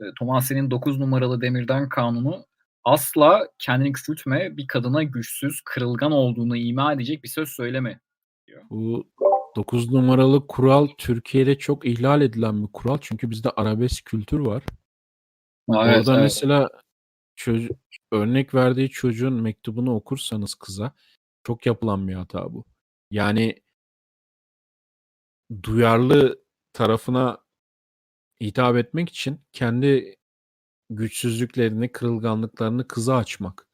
eee, Tomase'nin 9 numaralı Demirden Kanunu asla kendini küçültme, bir kadına güçsüz, kırılgan olduğunu ima edecek bir söz söyleme diyor. Bu 9 numaralı kural Türkiye'de çok ihlal edilen bir kural. Çünkü bizde arabesk kültür var. A, evet, Orada evet. mesela çocu örnek verdiği çocuğun mektubunu okursanız kıza çok yapılan bir hata bu. Yani duyarlı tarafına hitap etmek için kendi güçsüzlüklerini, kırılganlıklarını kıza açmak.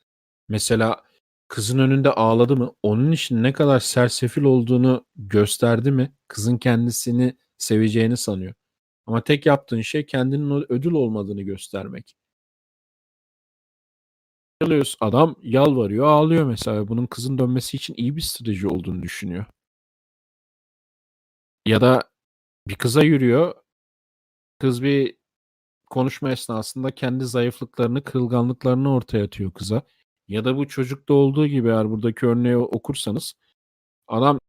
Mesela kızın önünde ağladı mı, onun için ne kadar sersefil olduğunu gösterdi mi, kızın kendisini seveceğini sanıyor. Ama tek yaptığın şey kendinin ödül olmadığını göstermek. Adam yalvarıyor, ağlıyor mesela. Bunun kızın dönmesi için iyi bir strateji olduğunu düşünüyor. Ya da bir kıza yürüyor. Kız bir konuşma esnasında kendi zayıflıklarını, kırılganlıklarını ortaya atıyor kıza. Ya da bu çocukta olduğu gibi eğer buradaki örneği okursanız adam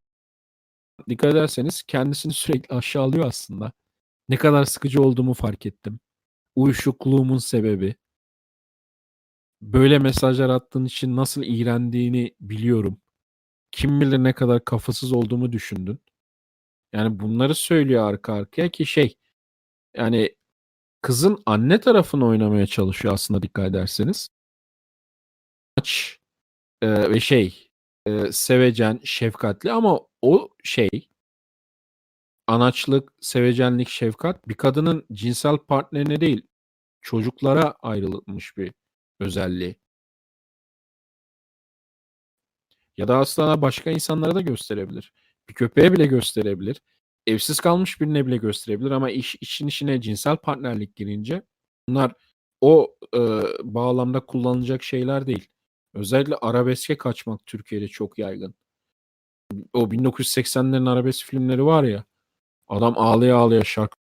dikkat ederseniz kendisini sürekli aşağılıyor aslında. Ne kadar sıkıcı olduğumu fark ettim. Uyuşukluğumun sebebi. Böyle mesajlar attığın için nasıl iğrendiğini biliyorum. Kim bilir ne kadar kafasız olduğumu düşündün. Yani bunları söylüyor arka arkaya ki şey yani kızın anne tarafını oynamaya çalışıyor aslında dikkat ederseniz. Aç e, ve şey e, sevecen, şefkatli ama o şey anaçlık, sevecenlik, şefkat bir kadının cinsel partnerine değil çocuklara ayrılmış bir özelliği. Ya da aslında başka insanlara da gösterebilir. Bir köpeğe bile gösterebilir. Evsiz kalmış birine bile gösterebilir ama iş işin içine cinsel partnerlik girince bunlar o e, bağlamda kullanılacak şeyler değil. Özellikle arabeske kaçmak Türkiye'de çok yaygın. O 1980'lerin arabesk filmleri var ya adam ağlaya ağlaya şarkı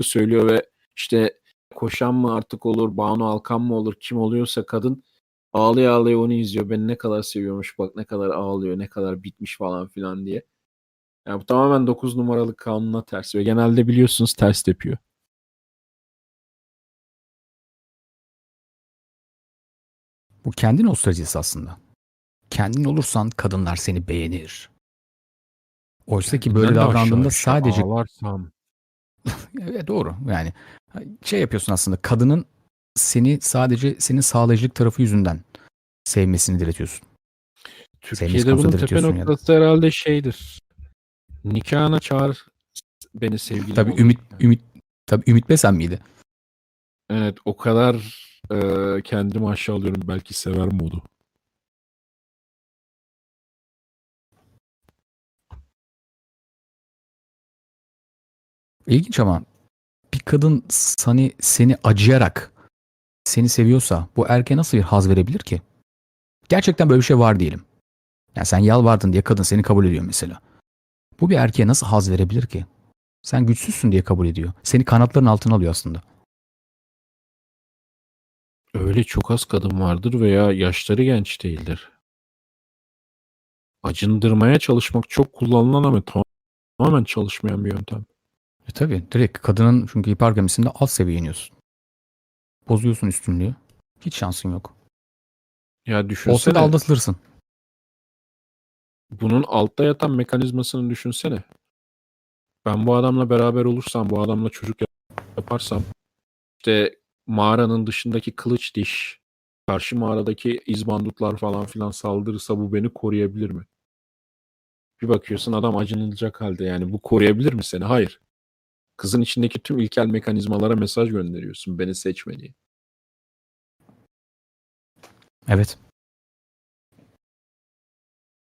söylüyor ve işte koşan mı artık olur, Banu Alkan mı olur, kim oluyorsa kadın ağlaya ağlaya onu izliyor. Beni ne kadar seviyormuş bak ne kadar ağlıyor, ne kadar bitmiş falan filan diye. Yani bu tamamen 9 numaralı kanuna ters ve genelde biliyorsunuz ters tepiyor. Bu kendi nostaljisi aslında. Kendin olursan kadınlar seni beğenir. Oysa ki böyle Ben de davrandığında aşağı sadece ağlarsam evet doğru yani şey yapıyorsun aslında kadının seni sadece senin sağlayıcılık tarafı yüzünden sevmesini diletiyorsun. Türkiye'de konusunda bunun tepe diretiyorsun ya da. noktası herhalde şeydir. Nikahına çağır beni sevgilim Tabii. Ümit. Ümit tabii Ümit Besen miydi? Evet o kadar e, kendimi aşağılıyorum belki sever modu. İlginç ama bir kadın seni seni acıyarak seni seviyorsa bu erkeğe nasıl bir haz verebilir ki? Gerçekten böyle bir şey var diyelim. Yani sen yalvardın diye kadın seni kabul ediyor mesela. Bu bir erkeğe nasıl haz verebilir ki? Sen güçsüzsün diye kabul ediyor. Seni kanatların altına alıyor aslında. Öyle çok az kadın vardır veya yaşları genç değildir. Acındırmaya çalışmak çok kullanılan ama tamamen çalışmayan bir yöntem. E tabi direkt kadının çünkü hipergamisinde alt seviye iniyorsun. Bozuyorsun üstünlüğü. Hiç şansın yok. Ya Olsa düşünsene da aldatılırsın. Bunun altta yatan mekanizmasını düşünsene. Ben bu adamla beraber olursam, bu adamla çocuk yap- yaparsam işte mağaranın dışındaki kılıç diş, karşı mağaradaki izbandutlar falan filan saldırırsa bu beni koruyabilir mi? Bir bakıyorsun adam acınılacak halde yani bu koruyabilir mi seni? Hayır. Kızın içindeki tüm ilkel mekanizmalara mesaj gönderiyorsun beni seçme. Evet.